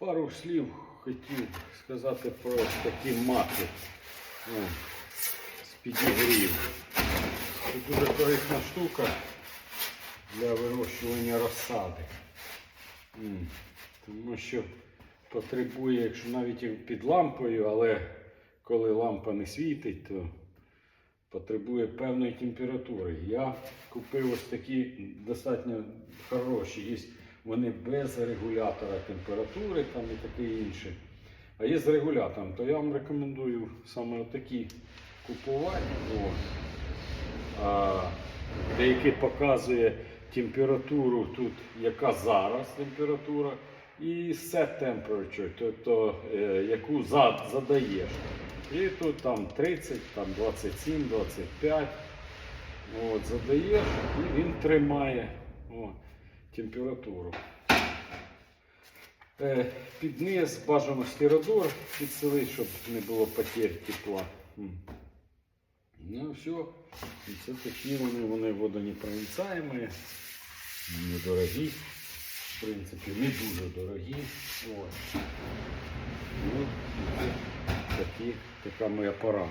Пару слів хотів сказати про такі маки О, з підігрів. Це дуже корисна штука для вирощування розсади. Тому що потребує, якщо навіть під лампою, але коли лампа не світить, то потребує певної температури. Я купив ось такі достатньо хороші. Є вони без регулятора температури там і таке інше. А є з регулятором, то я вам рекомендую саме такі купувати. Деякий показує температуру тут, яка зараз температура, і set temperature, тобто е, яку за- задаєш. І тут там 30, там 27, 25. От, задаєш і він тримає о, температуру. Е, під низ бажано стиродор підселити, щоб не було потерь тепла. Ну все. І це такі вони, вони водонепроницаємі, недорогі. В принципі, не дуже дорогі. От. Ну, такі, така моя порада.